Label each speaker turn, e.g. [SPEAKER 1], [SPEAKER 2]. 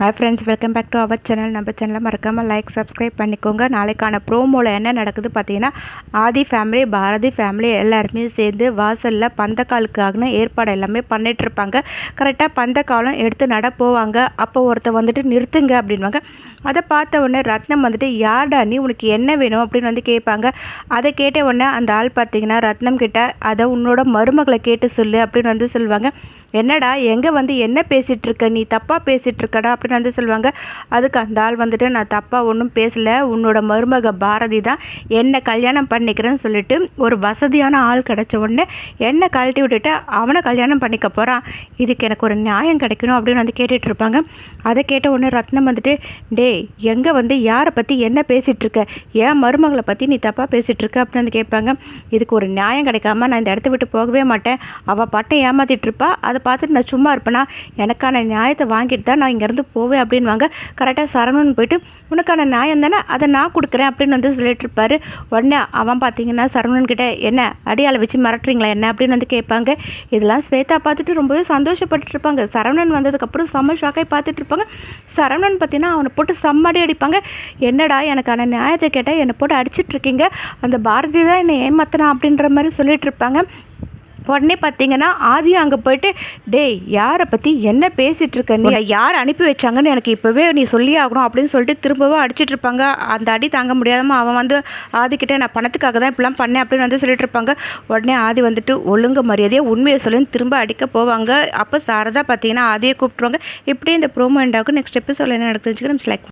[SPEAKER 1] Hi friends welcome back to our channel நம்ம சேனலை மறக்காமல் லைக் சப்ஸ்கிரைப் பண்ணிக்கோங்க. நாளைக்கான ப்ரோமோவில் என்ன நடக்குது பார்த்தீங்கன்னா ஆதி ஃபேமிலி பாரதி ஃபேமிலி எல்லாருமே சேர்ந்து வாசலில் பந்தக்காலுக்காகனு ஏற்பாடு எல்லாமே பண்ணிகிட்ருப்பாங்க கரெக்டாக பந்தக்காலம் எடுத்து நட போவாங்க. அப்போ ஒருத்தர் வந்துட்டு நிறுத்துங்க அப்படின்வாங்க அதை பார்த்த உடனே ரத்னம் வந்துட்டு யார்டா நீ? உனக்கு என்ன வேணும்? அப்படின்னு வந்து கேட்பாங்க. அதை கேட்ட உடனே அந்த ஆள் பார்த்தீங்கன்னா ரத்னம் கிட்ட அதை உன்னோட மருமகளை கேட்டு சொல்லு அப்படின்னு வந்து சொல்லுவாங்க. என்னடா எங்கே வந்து என்ன பேசிகிட்ருக்க நீ தப்பாக பேசிகிட்ருக்கடா அப்படின்னு வந்து சொல்லுவாங்க. அதுக்கு அந்த ஆள் வந்துட்டு நான் தப்பாக ஒன்றும் பேசலை. உன்னோட மருமக பாரதி தான் என்னை கல்யாணம் பண்ணிக்கிறேன்னு சொல்லிட்டு ஒரு வசதியான ஆள் கிடச்ச உடனே என்னை கழட்டி விட்டுட்டு அவனை கல்யாணம் பண்ணிக்க போகிறான் இதுக்கு எனக்கு ஒரு நியாயம் கிடைக்கணும் அப்படின்னு வந்து கேட்டுட்ருப்பாங்க. அதை கேட்ட உடனே ரத்னம் வந்துட்டு டேய் எங்கே வந்து யாரை பற்றி என்ன பேசிகிட்டு இருக்க ஏன் மருமகளை பற்றி நீ தப்பாக பேசிகிட்டு இருக்க அப்படின்னு வந்து கேட்பாங்க. இதுக்கு ஒரு நியாயம் கிடைக்காம நான் இந்த இடத்த விட்டு போகவே மாட்டேன். அவள் பட்டை ஏமாற்றிட்டுருப்பா அதை அதை பார்த்துட்டு நான் சும்மா இருப்பேனா? எனக்கான நியாயத்தை வாங்கிட்டு தான் நான் இங்கேருந்து போவேன் அப்படின்வாங்க. கரெக்டாக சரவணன் போயிட்டு உனக்கான நியாயம் தானே? அதை நான் கொடுக்குறேன் அப்படின்னு வந்து சொல்லிட்டு இருப்பாரு. உடனே அவன் பார்த்தீங்கன்னா சரவணன் கிட்டே என்ன? அடியாளை வச்சு மிரட்டுறீங்களா என்ன? அப்படின்னு வந்து கேட்பாங்க. இதெல்லாம் ஸ்வேதா பார்த்துட்டு ரொம்பவே சந்தோஷப்பட்டு இருப்பாங்க. சரவணன் வந்ததுக்கப்புறம் செம்ம ஷாக்காய் பார்த்துட்டு இருப்பாங்க. சரவணன் பார்த்தீங்கன்னா அவனை போட்டு செம்மடி அடிப்பாங்க. என்னடா எனக்கான நியாயத்தை கேட்டால் என்னை போட்டு அடிச்சிட்ருக்கீங்க அந்த பாரதி தான் என்னை ஏமாத்தினா? அப்படின்ற மாதிரி சொல்லிட்டு இருப்பாங்க. உடனே பார்த்தீங்கன்னா ஆதி அங்கே போயிட்டு டேய் யாரை பற்றி என்ன பேசிகிட்டு இருக்க நீ யார் அனுப்பி வச்சாங்கன்னு எனக்கு இப்போவே நீ சொல்லி ஆகணும் அப்படின்னு சொல்லிட்டு திரும்பவும் அடிச்சிட்டு இருப்பாங்க. அந்த அடி தாங்க முடியாதமா அவன் வந்து ஆதிக்கிட்ட நான் பணத்துக்காக தான் இப்படிலாம் பண்ணேன் அப்படின்னு வந்து சொல்லிட்டு இருப்பாங்க. உடனே ஆதி வந்துட்டு ஒழுங்கு மரியாதையாக உண்மையை சொல்லுன்னு திரும்ப அடிக்க போவாங்க. அப்போ சாரதா பார்த்தீங்கன்னா ஆதியை கூப்பிட்ருவாங்க இப்படியே இந்த ப்ரோமோ எண்டாகும் நெக்ஸ்ட் எபிசோட என்ன நடக்குதுன்னு லைக்